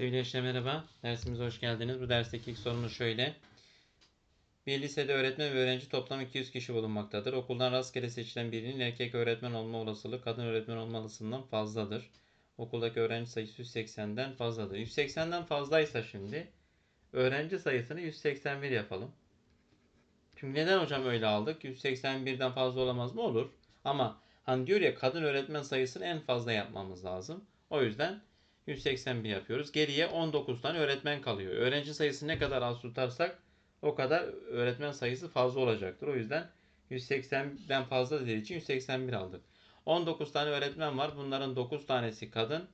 Sevgili gençler merhaba. Dersimize hoş geldiniz. Bu dersteki ilk sorumuz şöyle. Bir lisede öğretmen ve öğrenci toplam 200 kişi bulunmaktadır. Okuldan rastgele seçilen birinin erkek öğretmen olma olasılığı kadın öğretmen olma olasılığından fazladır. Okuldaki öğrenci sayısı 180'den fazladır. 180'den fazlaysa şimdi öğrenci sayısını 181 yapalım. Şimdi neden hocam öyle aldık? 181'den fazla olamaz mı? Olur. Ama hani diyor ya kadın öğretmen sayısını en fazla yapmamız lazım. O yüzden 181 yapıyoruz. Geriye 19 tane öğretmen kalıyor. Öğrenci sayısı ne kadar az tutarsak o kadar öğretmen sayısı fazla olacaktır. O yüzden 180'den fazla dediği için 181 aldık. 19 tane öğretmen var. Bunların 9 tanesi kadın,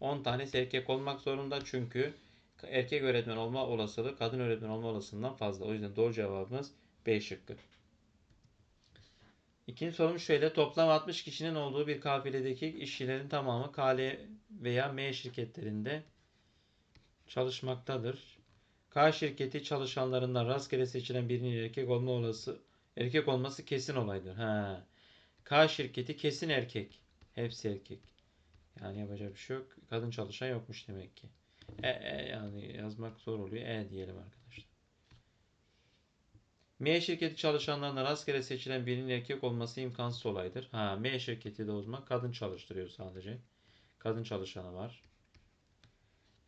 10 tanesi erkek olmak zorunda. Çünkü erkek öğretmen olma olasılığı kadın öğretmen olma olasılığından fazla. O yüzden doğru cevabımız B şıkkı. İkinci sorumuz şöyle. Toplam 60 kişinin olduğu bir kafiledeki işçilerin tamamı KL veya M şirketlerinde çalışmaktadır. K şirketi çalışanlarından rastgele seçilen birinin erkek olma olası erkek olması kesin olaydır. Ha. K şirketi kesin erkek. Hepsi erkek. Yani yapacak bir şey yok. Kadın çalışan yokmuş demek ki. E, e yani yazmak zor oluyor. E diyelim arkadaşlar. M şirketi çalışanlarından rastgele seçilen birinin erkek olması imkansız olaydır. Ha, M şirketi de o zaman kadın çalıştırıyor sadece. Kadın çalışanı var.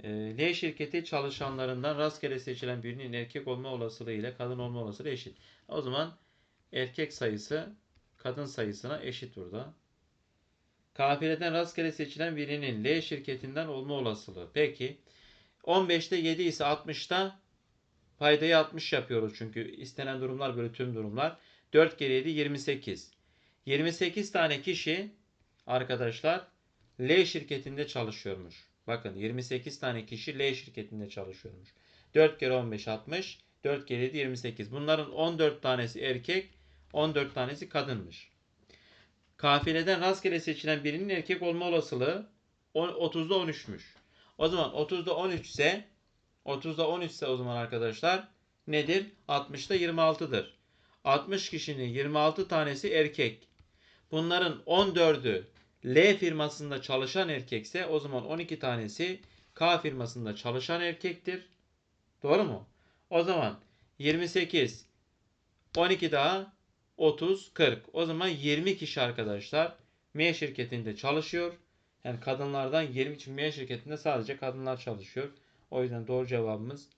E, L şirketi çalışanlarından rastgele seçilen birinin erkek olma olasılığı ile kadın olma olasılığı eşit. O zaman erkek sayısı kadın sayısına eşit burada. Kafileden rastgele seçilen birinin L şirketinden olma olasılığı. Peki 15'te 7 ise 60'ta Paydayı 60 yapıyoruz çünkü istenen durumlar böyle tüm durumlar. 4 kere 7 28. 28 tane kişi arkadaşlar L şirketinde çalışıyormuş. Bakın 28 tane kişi L şirketinde çalışıyormuş. 4 kere 15 60. 4 kere 7 28. Bunların 14 tanesi erkek, 14 tanesi kadınmış. Kafileden rastgele seçilen birinin erkek olma olasılığı 30'da 13'müş. O zaman 30'da 13 ise 30'da 13 ise o zaman arkadaşlar nedir? 60'da 26'dır. 60 kişinin 26 tanesi erkek. Bunların 14'ü L firmasında çalışan erkekse o zaman 12 tanesi K firmasında çalışan erkektir. Doğru mu? O zaman 28 12 daha 30 40. O zaman 20 kişi arkadaşlar M şirketinde çalışıyor. Yani kadınlardan 20 çünkü M şirketinde sadece kadınlar çalışıyor. O yüzden doğru cevabımız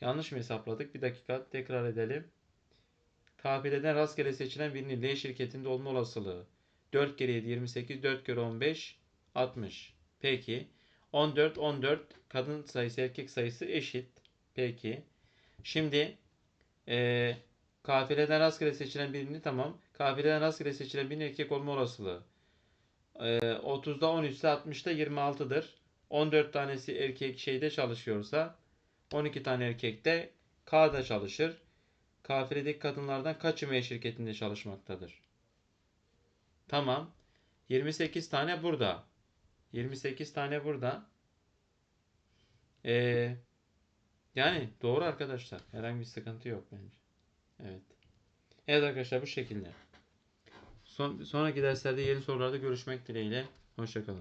yanlış mı hesapladık? Bir dakika tekrar edelim. Kafileden rastgele seçilen birinin L şirketinde olma olasılığı 4 kere 7 28 4 kere 15 60. Peki 14 14 kadın sayısı erkek sayısı eşit. Peki. Şimdi e, kafileden rastgele seçilen birini tamam. Kafileden rastgele seçilen birinin erkek olma olasılığı e, 30'da 13 ise 60'da 26'dır. 14 tanesi erkek şeyde çalışıyorsa 12 tane erkek de K'da çalışır. Kafiredeki kadınlardan kaçı M şirketinde çalışmaktadır? Tamam. 28 tane burada. 28 tane burada. Ee, yani doğru arkadaşlar. Herhangi bir sıkıntı yok bence. Evet. Evet arkadaşlar bu şekilde. Son, sonraki derslerde yeni sorularda görüşmek dileğiyle. Hoşçakalın.